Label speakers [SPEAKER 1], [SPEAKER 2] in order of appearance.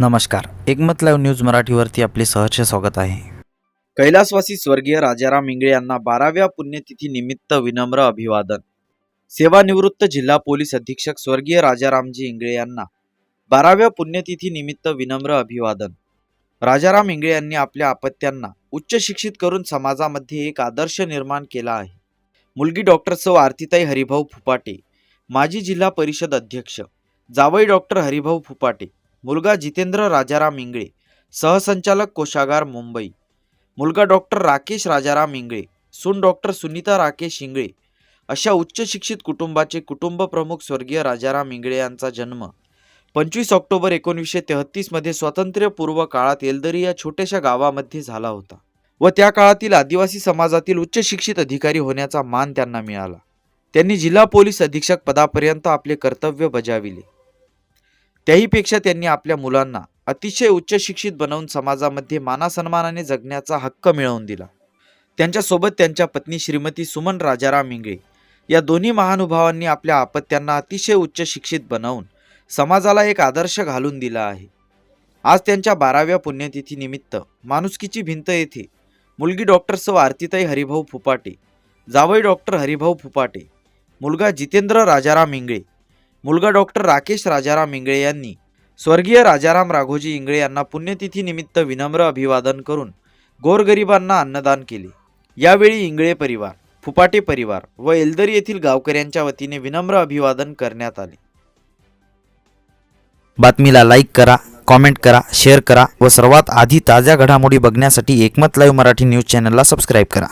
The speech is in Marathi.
[SPEAKER 1] नमस्कार. एकमत लाईव्ह न्यूज मराठीवरती आपले सहर्ष स्वागत आहे.
[SPEAKER 2] कैलासवासी स्वर्गीय राजाराम इंगळे यांना बाराव्या पुण्यतिथी निमित्त विनम्र अभिवादन. सेवानिवृत्त जिल्हा पोलीस अधीक्षक स्वर्गीय राजारामजी इंगळे यांना बाराव्या पुण्यतिथी निमित्त विनम्र अभिवादन. राजाराम इंगळे यांनी आपल्या अपत्यांना उच्च शिक्षित करून समाजामध्ये एक आदर्श निर्माण केला आहे. मुलगी डॉक्टर सौ आरतीताई हरिभाऊ फुपाटे माजी जिल्हा परिषद अध्यक्ष जावई डॉक्टर हरिभाऊ फुपाटे मुलगा जितेंद्र राजाराम इंगळे सहसंचालक कोषागार मुंबई. मुलगा डॉक्टर राकेश राजाराम इंगळे सून डॉक्टर सुनीता राकेश इंगळे अशा उच्च शिक्षित कुटुंबाचे कुटुंब प्रमुख स्वर्गीय राजाराम इंगळे यांचा जन्म पंचवीस ऑक्टोबर एकोणीसशे तेहतीसमध्ये स्वातंत्र्यपूर्व काळात येलदरी या छोट्याशा गावामध्ये झाला होता व त्या काळातील आदिवासी समाजातील उच्च शिक्षित अधिकारी होण्याचा मान त्यांना मिळाला. त्यांनी जिल्हा पोलीस अधीक्षक पदापर्यंत आपले कर्तव्य बजाविले. त्याहीपेक्षा त्यांनी आपल्या मुलांना अतिशय उच्च शिक्षित बनवून समाजामध्ये मानासन्मानाने जगण्याचा हक्क मिळवून दिला. त्यांच्यासोबत त्यांच्या पत्नी श्रीमती सुमन राजाराम इंगळे या दोन्ही महानुभावांनी आपल्या आपत्त्यांना अतिशय उच्च शिक्षित बनवून समाजाला एक आदर्श घालून दिला आहे. आज त्यांच्या बाराव्या पुण्यतिथीनिमित्त माणुसकीची भिंत येथे मुलगी डॉक्टर सौ आरतीताई हरिभाऊ फुपाटे जावई डॉक्टर हरिभाऊ फुपाटे मुलगा जितेंद्र राजाराम इंगळे मुलगा डॉक्टर राकेश राजाराम इंगळे यांनी स्वर्गीय राजाराम राघोजी इंगळे यांना पुण्यतिथीनिमित्त विनम्र अभिवादन करून गोरगरिबांना अन्नदान केले. यावेळी इंगळे परिवार फुपाटे परिवार व एल्दरी येथील गावकऱ्यांच्या वतीने विनम्र अभिवादन करण्यात आले.
[SPEAKER 1] बातमीला लाईक करा कॉमेंट करा शेअर करा व सर्वात आधी ताज्या घडामोडी बघण्यासाठी एकमत लाईव्ह मराठी न्यूज चॅनलला सबस्क्राईब करा.